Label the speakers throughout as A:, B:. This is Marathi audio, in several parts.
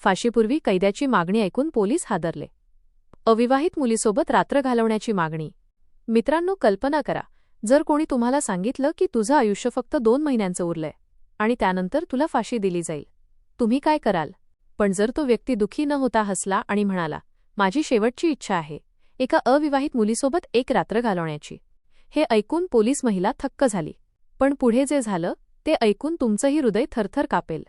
A: फाशीपूर्वी कैद्याची मागणी ऐकून पोलीस हादरले. अविवाहित मुलीसोबत रात्र घालवण्याची मागणी. मित्रांनो कल्पना करा जर कोणी तुम्हाला सांगितलं की तुझं आयुष्य फक्त दोन महिन्यांचं उरलंय आणि त्यानंतर तुला फाशी दिली जाईल तुम्ही काय कराल? पण जर तो व्यक्ती दुखी न होता हसला आणि म्हणाला माझी शेवटची इच्छा आहे एका अविवाहित मुलीसोबत एक रात्र घालवण्याची हे ऐकून पोलीस महिला थक्क झाली. पण पुढे जे झालं ते ऐकून तुमचंही हृदय थरथर कापेल.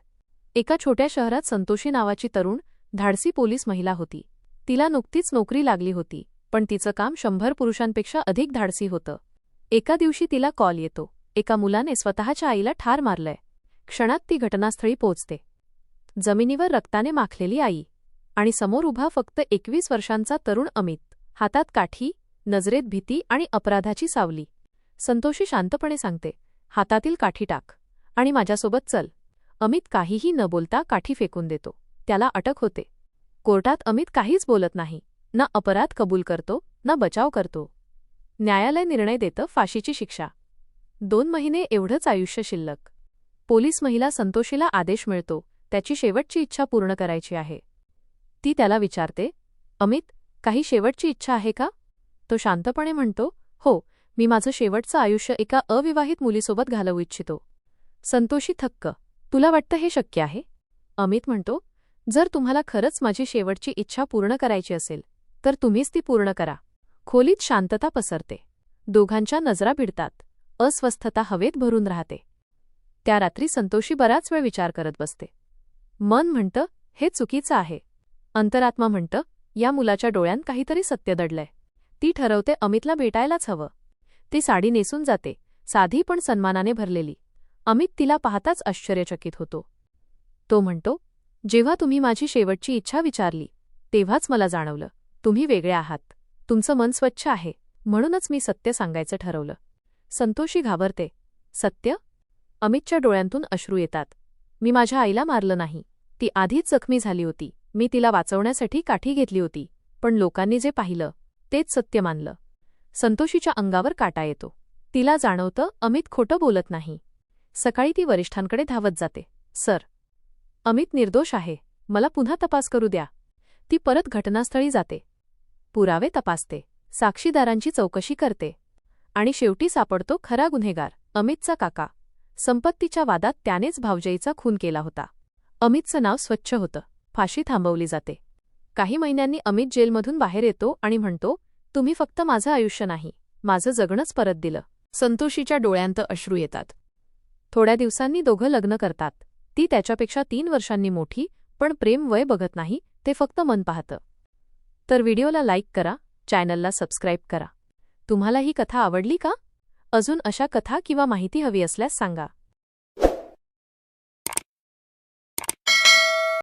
A: एका छोट्या शहरात संतोषी नावाची तरुण धाडसी पोलीस महिला होती. तिला नुकतीच नोकरी लागली होती पण तिचं काम शंभर पुरुषांपेक्षा अधिक धाडसी होतं. एका दिवशी तिला कॉल येतो. एका मुलाने स्वतःच्या आईला ठार मारलंय. क्षणात ती घटनास्थळी पोचते जमिनीवर रक्ताने माखलेली आई आणि समोर उभा फक्त एकवीस वर्षांचा तरुण अमित. हातात काठी नजरेत भीती आणि अपराधाची सावली. संतोषी शांतपणे सांगते हातातील काठी टाक आणि माझ्यासोबत चल. अमित काहीही न बोलता काठी फेकून देतो. त्याला अटक होते. कोर्टात अमित काहीच बोलत नाही. ना अपराध कबूल करतो ना बचाव करतो. न्यायालय निर्णय देतं फाशीची शिक्षा. दोन महिने एवढंच आयुष्य शिल्लक. पोलीस महिला संतोषीला आदेश मिळतो त्याची शेवटची इच्छा पूर्ण करायची आहे. ती त्याला विचारते अमित काही शेवटची इच्छा आहे का? तो शांतपणे म्हणतो हो मी माझं शेवटचं आयुष्य एका अविवाहित मुलीसोबत घालवू इच्छितो. संतोषी थक्क. तुला वाटतं हे शक्य आहे? अमित म्हणतो जर तुम्हाला खरंच माझी शेवटची इच्छा पूर्ण करायची असेल तर तुम्हीच ती पूर्ण करा. खोलीत शांतता पसरते. दोघांच्या नजरा भिडतात. अस्वस्थता हवेत भरून राहते. त्या रात्री संतोषी बराच वेळ विचार करत बसते. मन म्हणतं हे चुकीचं आहे. अंतरात्मा म्हणतं या मुलाच्या डोळ्यांत काहीतरी सत्य दडलंय. ती ठरवते अमितला भेटायलाच हवं. ती साडी नेसून जाते. साधी पण सन्मानाने भरलेली. अमित तिला पाहताच आश्चर्यचकित होतो. तो म्हणतो जेव्हा तुम्ही माझी शेवटची इच्छा विचारली तेव्हाच मला जाणवलं. तुम्ही वेगळे आहात. तुमचं मन स्वच्छ आहे. म्हणूनच मी सत्य सांगायचं ठरवलं. संतोषी घाबरते. सत्य? अमितच्या डोळ्यांतून अश्रू येतात. मी माझ्या आईला मारलं नाही. ती आधीच जखमी झाली होती. मी तिला वाचवण्यासाठी काठी घेतली होती. पण लोकांनी जे पाहिलं तेच सत्य मानलं. संतोषीच्या अंगावर काटा येतो. तिला जाणवतं अमित खोटं बोलत नाही. सकाळी ती वरिष्ठांकडे धावत जाते. सर अमित निर्दोष आहे. मला पुन्हा तपास करू द्या. ती परत घटनास्थळी जाते. पुरावे तपासते. साक्षीदारांची चौकशी करते. आणि शेवटी सापडतो खरा गुन्हेगार अमितचा काका. संपत्तीच्या वादात त्यानेच भावजईचा खून केला होता. अमितचं नाव स्वच्छ होतं. फाशी थांबवली जाते. काही महिन्यांनी अमित जेलमधून बाहेर येतो आणि म्हणतो तुम्ही फक्त माझं आयुष्य नाही. माझं जगणंच परत दिलं. संतोषीच्या डोळ्यांत अश्रू येतात. थोड्या दिवसांनी दोघं लग्न करतात. ती त्याच्यापेक्षा तीन वर्षांनी मोठी पण प्रेम वय बघत नाही ते फक्त मन पाहतं. तर व्हिडिओला लाईक करा चॅनलला सबस्क्राईब करा. तुम्हाला ही कथा आवडली का? अजून अशा कथा किंवा माहिती हवी असल्यास सांगा.